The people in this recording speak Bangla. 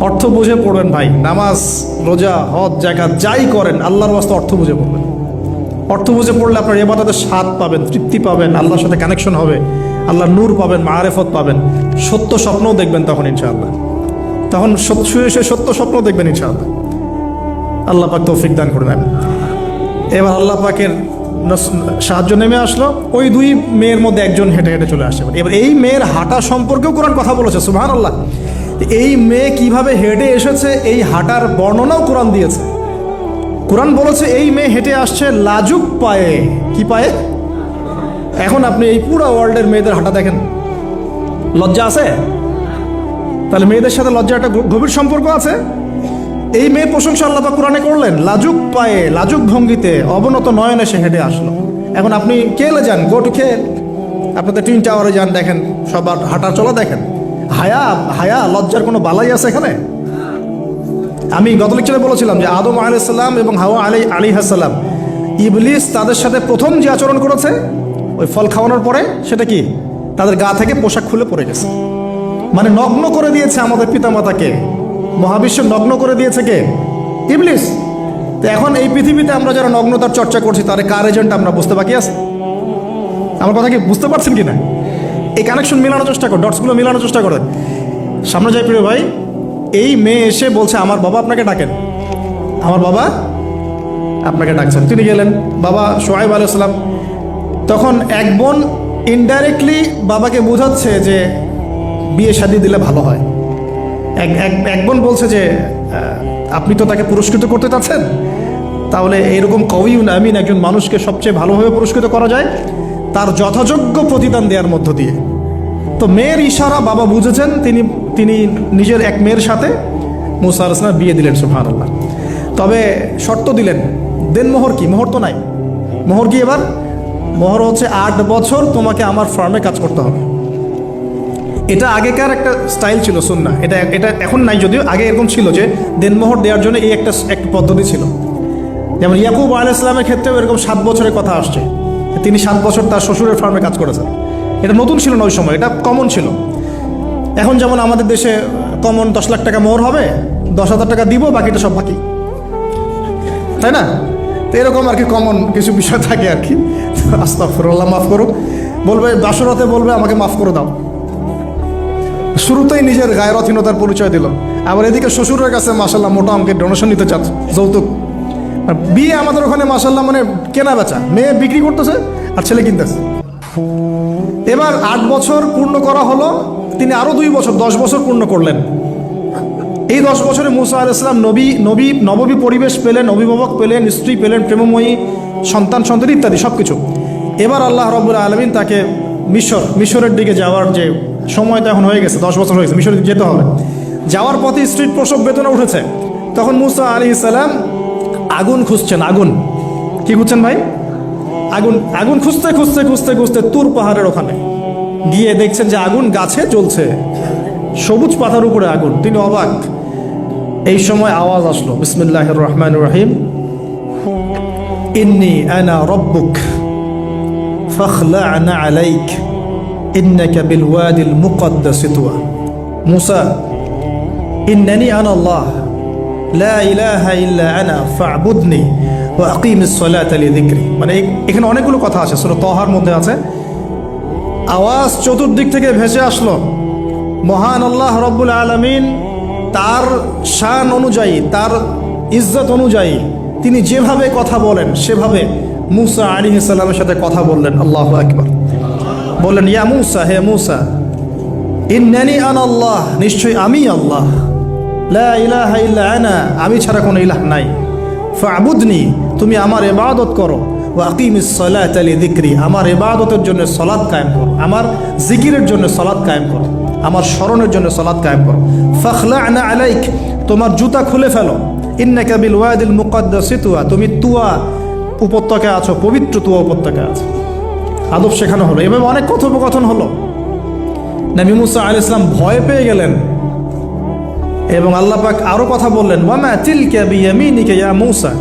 অর্থ বুঝে পড়বেন ভাই। নামাজ, রোজা, হজ জাকাত যাই করেন, আল্লাহর বাস্তে অর্থ বুঝে পড়বেন। অর্থ বুঝে পড়লে আপনার এবাদতের স্বাদ পাবেন, তৃপ্তি পাবেন, আল্লাহর সাথে কানেকশন হবে আল্লাহ নূর পাবেন, মারেফত পাবেন। সত্য স্বপ্নও দেখবেন তখন ইনশাআল্লাহ। তখন শুয়ে শুয়ে সত্য স্বপ্ন দেখবেন ইনশাআল্লাহ। আল্লাহ পাক তৌফিক দান করে নেন এবার আল্লাহ পাকের সাহায্য নেমে আসলো, ওই দুই মেয়ের মধ্যে একজন হেঁটে হেঁটে চলে আসে। এবার এই মেয়ের হাঁটা সম্পর্কেও কোরআন কথা বলেছে সুহান আল্লাহ এই মেয়ে কীভাবে হেঁটে এসেছে, এই হাঁটার বর্ণনাও কোরআন দিয়েছে। কোরআন বলেছে, এই মেয়ে হেঁটে আসছে লাজুক পায়ে। কি পায়ে? এখন আপনি এই পুরো ওয়ার্ল্ডের মেয়েদের হাঁটা দেখেন। লজ্জা আছে? তাহলে মেয়েদের সাথে লজ্জা একটা গভীর সম্পর্ক আছে? এই মেয়ে প্রশংসা আল্লাহ পাক কোরআনে করলেন, লাজুক পায়ে, লাজুক ভঙ্গিতে, অবনত নয়নে সে হেঁটে আসলো। এখন আপনি কেলে যান? গোট খেল আপনাদের টুইন টাওয়ারে যান, দেখেন, সবার হাঁটা চলা দেখেন। হায়া হায়া, লজ্জার কোনো বালাই আছে এখানে? আমি গত লেকচারে বলেছিলাম যে আদম আলাইসাল্লাম এবং হাওয়া আলী আলী হাসাল্লাম ইবলিস তাদের সাথে প্রথম যে আচরণ করেছে, ওই ফল খাওয়ানোর পরে, সেটা কি? তাদের গা থেকে পোশাক খুলে পড়ে গেছে। মানে নগ্ন করে দিয়েছে আমাদের পিতামাতাকে। মহাবিশ্ব নগ্ন করে দিয়েছে কে? ইবলিস। তো এখন এই পৃথিবীতে আমরা যারা নগ্নতার চর্চা করছি, তার কার এজেন্ট আমরা? বুঝতে বাকি আছে? আমার কথা কি বুঝতে পারছেন কি না এই কানেকশন মেলানোর চেষ্টা কর ডটসগুলো মেলানোর চেষ্টা করেন সামনে যাই প্রিয় ভাই, এই মেয়ে এসে বলছে, আমার বাবা আপনাকে ডাকেন। আমার বাবা আপনাকে ডাকছেন। তিনি গেলেন, বাবা সোহাইব আলাইসালাম তখন এক বোন ইনডাইরেক্টলি বাবাকে বোঝাচ্ছে যে বিয়ে শাদি দিলে ভালো হয়। এক, এক- এক বোন বলছে যে আপনি তো তাকে পুরস্কৃত করতে চাচ্ছেন? তাহলে এরকম কবি আমিন একজন মানুষকে সবচেয়ে ভালোভাবে পুরস্কৃত করা যায়, তার যথাযোগ্য প্রতিদান দেওয়ার মধ্য দিয়ে। তো মেয়ের ইশারা বাবা বুঝেছেন, তিনি তিনি নিজের এক মেয়ের সাথে মুসা আলাইসলাম বিয়ে দিলেন সুফান আল্লাহ তবে শর্ত দিলেন, দেন মোহর কি? মোহর তো নাই। মোহর কি এবার? মোহর হচ্ছে আট বছর তোমাকে আমার ফার্মে কাজ করতে হবে। এটা আগেকার একটা স্টাইল ছিল শুননা এটা এটা এখন নাই যদিও, আগে এরকম ছিল যে দেনমোহর দেওয়ার জন্য এই একটা একটা পদ্ধতি ছিল। যেমন ইয়াকুব আল ইসলামের ক্ষেত্রেও এরকম সাত বছরের কথা আসছে। তিনি সাত বছর তার শ্বশুরের ফার্মে কাজ করেছেন। এটা নতুন ছিল না ওই সময়, এটা কমন ছিল। এখন যেমন আমাদের দেশে কমন দশ লাখ টাকা মোহর হবে, দশ হাজার টাকা দিব, বাকিটা সব বাকি। তাই না? তো এরকম আর কি কমন কিছু বিষয় থাকে আর কি। আস্তাফরুল্লাহ মাফ করুক। বলবে, বাসরাতে বলবে, আমাকে মাফ করে দাও। শুরুতেই নিজের গায়রথীনতার পরিচয় দিল। আবার এদিকে শ্বশুরের কাছে মাসাল্লাহ মোটা আমাকে ডোনেশন নিতে চাচ্ছে, যৌতুক। আর বিয়ে আমাদের ওখানে মাসাল্লাহ মানে কেনা বেচা মেয়ে বিক্রি করতেছে আর ছেলে কিনতেছে। এবার আট বছর পূর্ণ করা হলো, তিনি আরও দুই বছর, দশ বছর পূর্ণ করলেন। এই দশ বছরে মুসা আল ইসলাম নবী নবী, নববী পরিবেশ পেলেন, অভিভাবক পেলেন, স্ত্রী পেলেন, প্রেমময়ী, সন্তান সন্তান ইত্যাদি সব কিছু এবার আল্লাহ রব্বুল আলমিন তাকে মিশর, মিশরের দিকে যাওয়ার যে সময় তো এখন হয়ে গেছে, দশ বছর হয়েছে মিশরের দিকে যেতে হবে। যাওয়ার পথে স্ত্রীর প্রসব বেতনে উঠেছে। তখন মুসা আলী ইসলাম আগুন খুঁজছেন, আগুন। কি খুঁজছেন ভাই? আগুন আগুন খুঁজতে খুঁজতে খুঁজতে খুঁজতে তুর পাহাড়ের ওখানে গিয়ে দেখছেন যে আগুন গাছে জ্বলছে সবুজ পাতার উপরে আগুন তিনি অবাক এই সময় আওয়াজ আসলো বিসমিল্লাহ রহমান রহিম ইন্নি আনা রব্বুক فاخلعنا عليك إنك بالوادي المقدس طوى موسى إنني أنا الله লা ইলাহা ইল্লা আনা ফাবুদনি ও আকিম সলাত মানে এখানে অনেকগুলো কথা আছে, সুরা তহার মধ্যে আছে। আওয়াজ চতুর্দিক থেকে ভেসে আসলো। মহান আল্লাহ রব্বুল আলমিন তার শান অনুযায়ী, তার ইজ্জত অনুযায়ী তিনি যেভাবে কথা বলেন, সেভাবে মুসা আলী ইসাল্লামের সাথে কথা বললেন। আল্লাহ আকবর। বললেন, ইয়া মুসা, হে মুসা, ইন্নানি আন আল্লাহ, নিশ্চয়ই আমি আল্লাহ। আমি ছাড়া কোনো ইলাহ নাই। ফাবুদনি, তুমি আমার এবাদত করো। ও আকিমিস সালাত আলি দিক্রি আমার ইবাদতের জন্য সলাদ কায়েম করো। আমার জিকিরের জন্য সলাদ কায়েম করো। আমার স্মরণের জন্য সলাদ কায়েম করো। ফখলা আনা আলাইক, তোমার জুতা খুলে ফেলো। ইন্নাকা বিল ওয়াদিল মুকদ্দাস তুমি তুয়া উপত্যকায় আছো, পবিত্র তুয়া উপত্যকায় আছো। আদব শেখানো হলো। এভাবে অনেক কথোপকথন হলো। নবী মুসা আল ইসলাম ভয় পেয়ে গেলেন। এবং আল্লাহ পাক আরও কথা বললেন ওয়ামা তিলকা বিয়ামিনিকা ইয়া মুসা?